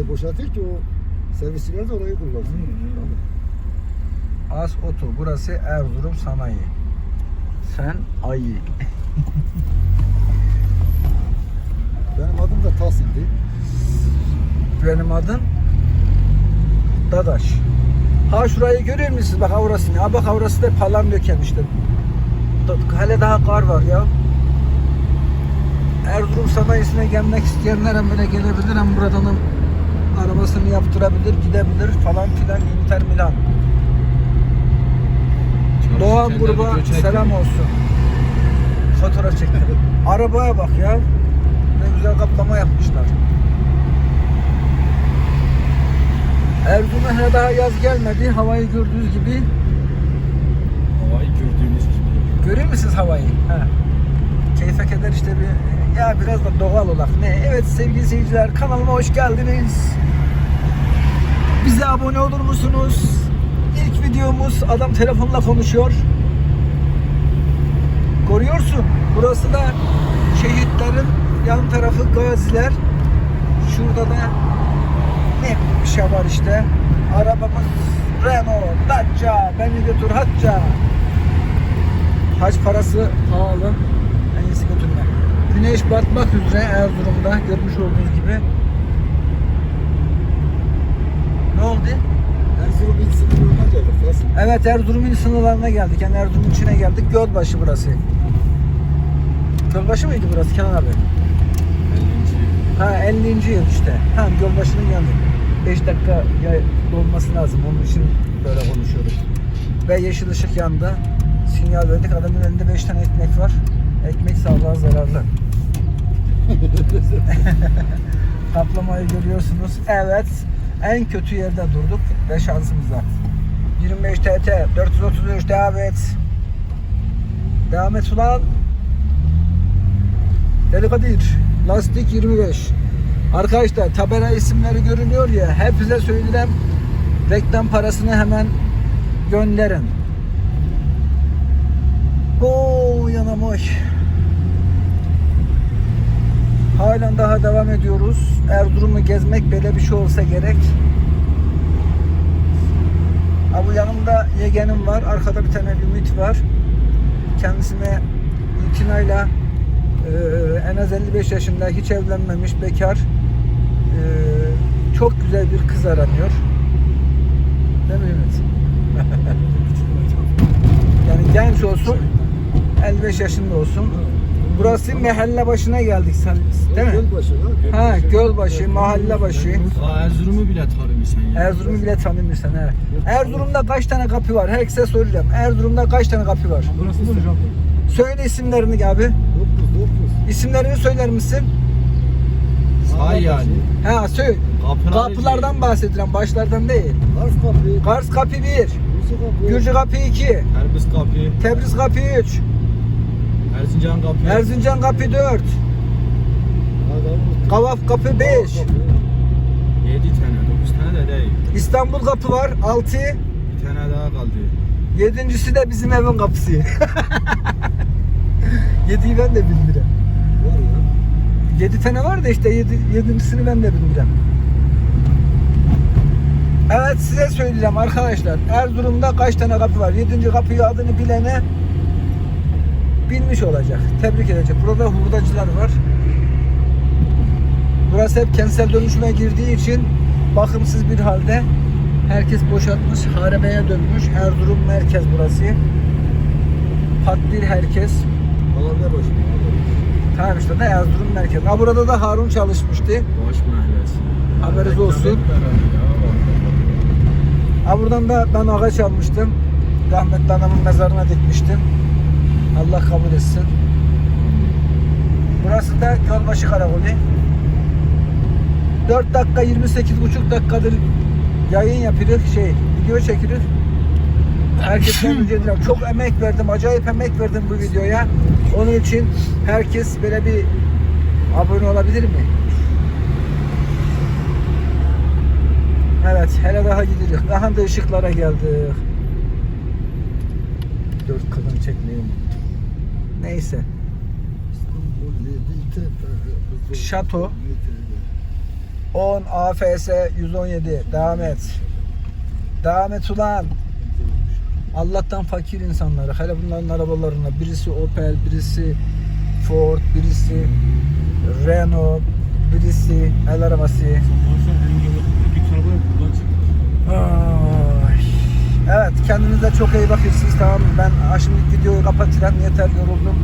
orayı boşaltır ki o servisçiler de orayı kullansın. As Oto. Burası Erzurum Sanayi. Sen Ayı. Benim adım da Tahsin'di. Benim adım Dadaş. Ha şurayı görüyor musunuz? Bak avrasını. Ha bak avrası da işte. Da- Hele daha kar var ya. Erzurum sanayisine gelmek isteyenler hem böyle gelebilir hem buradan arabasını yaptırabilir, gidebilir falan filan Inter Milan. Doğan gruba selam olsun. Fotoğraf çektim. Arabaya bak ya. Ne güzel kaplama yapmışlar. Erzurum'a daha yaz gelmedi. Havayı gördüğünüz gibi. Havayı gördüğünüz gibi. Görüyor musunuz havayı? Ha. Keyfe keder işte bir ya biraz da doğal olak. Ne? Evet sevgili seyirciler kanalıma hoş geldiniz. Bize abone olur musunuz? İlk videomuz adam telefonla konuşuyor. Görüyorsun. Burası da şehitlerin yan tarafı gaziler. Şurada da ne bir şey var işte. Arabamız Renault, Dacia, beni götür Hacca. Hac parası pahalı. Güneş batmak üzere Erzurum'da görmüş olduğunuz gibi. Ne oldu? Erzurum ilk sınırına geldik. Evet Erzurum'un sınırlarına geldik. Yani Erzurum'un içine geldik. Gölbaşı burası. Gölbaşı mıydı burası Kenan abi? 50. Ha 50. yıl işte. Tamam Gölbaşı'nın yanı. 5 dakika dolması lazım. Onun için böyle konuşuyoruz. Ve yeşil ışık yandı. Sinyal verdik. Adamın elinde 5 tane ekmek var. Ekmek sağlığa zararlı. Kaplamayı görüyorsunuz. Evet. En kötü yerde durduk ve şansımızla. 25 TT 433 devam et. Devam et ulan. Deli Kadir. Lastik 25. Arkadaşlar tabela isimleri görünüyor ya. Hepinize söyleyeyim. Reklam parasını hemen gönderin. Oo yanamoş. Halen daha devam ediyoruz. Erzurum'u gezmek böyle bir şey olsa gerek. Ha bu yanımda yeğenim var. Arkada bir tane Ümit var. Kendisine itinayla e, en az 55 yaşında hiç evlenmemiş bekar e, çok güzel bir kız aranıyor. Değil mi Ümit? yani genç olsun 55 yaşında olsun. Burası mahalle başına geldik sen değil mi? Gölbaşı ha. Ha Gölbaşı, mahalle başı. Aa, Erzurum'u bile tanımıyorsun ya. Erzurum'u bile tanımıyorsun he. Erzurum'da kaç tane kapı var? Herkese soracağım. Erzurum'da kaç tane kapı var? Burası hocam. Söyle isimlerini abi. 9 9. İsimlerini söyler misin? Say yani. Ha söyle. Kapılar Kapılardan bahsediyorum, başlardan değil. Kars kapı. Kars kapı 1, Bursa kapı. Gürcü kapı 2, Erbiz kapı, Tebriz kapı 3, Erzincan kapı. Erzincan kapı 4, Adamı- Kavaf kapı 5, Kavaf kapı. 7 tane, 9 tane de değil. İstanbul kapı var 6, Bir tane daha kaldı. yedincisi de bizim evin kapısı. Yediyi ben de bilmiyorum. Var ya. 7 tane var da işte yedi, yedincisini ben de bilmiyorum. Evet size söyleyeceğim arkadaşlar. Erzurum'da kaç tane kapı var? 7. kapıyı adını bilene bilmiş olacak. Tebrik edecek. Burada hurdacılar var. Burası hep kentsel dönüşüme girdiği için bakımsız bir halde. Herkes boşaltmış, harebeye dönmüş. Erzurum merkez burası. Patlir herkes. Mahalle başı. Tamam işte de Erzurum merkez. Ha burada da Harun çalışmıştı. Boş mahallesi. Haberiniz olsun. Ha buradan da ben ağaç almıştım. Rahmetli anamın mezarına dikmiştim. Allah kabul etsin. Burası da Gölbaşı Karakolu. 4 dakika 28,5 dakikadır yayın yapıyoruz. Şey, video çekiyoruz. Herkesten rica ederim. Çok emek verdim. Acayip emek verdim bu videoya. Onun için herkes böyle bir abone olabilir mi? Evet, hele daha gidiyor. Daha da ışıklara geldik. Dört kadın çekmeyi unuttum. Neyse. Şato. 10 AFS 117 devam et. Devam et ulan. Allah'tan fakir insanları. Hele bunların arabalarına birisi Opel, birisi Ford, birisi Renault, birisi el arabası. Ay. Evet kendinize çok iyi bakıyorsunuz tamam? Ben şimdi videoyu kapatacağım yeter yoruldum.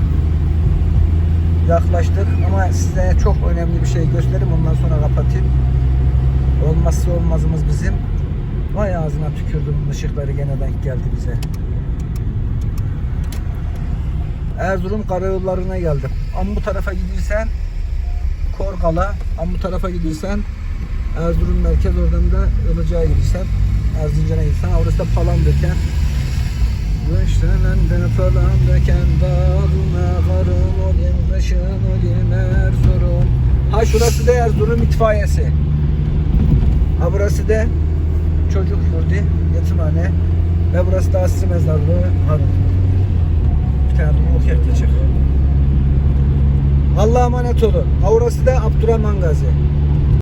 Yaklaştık ama size çok önemli bir şey göstereyim ondan sonra kapatayım. Olmazsa olmazımız bizim. Vay ağzına tükürdüm ışıkları gene denk geldi bize. Erzurum karayollarına geldim. Ama bu tarafa gidersen Korkala, ama bu tarafa gidersen Erzurum merkez oradan da Ilıca'ya gidersen Erzincan'a gidersen orası da Palandöken. Kışlanenden falan döken dağına karın olayım kışın olayım Erzurum. Ha şurası da Erzurum itfaiyesi. Ha burası da çocuk yurdu, yetimhane. Ve burası da asrı mezarlığı. Hadi. Bir tane de okuyup geçir. Allah'a emanet olun. Ha da Abdurrahman Gazi.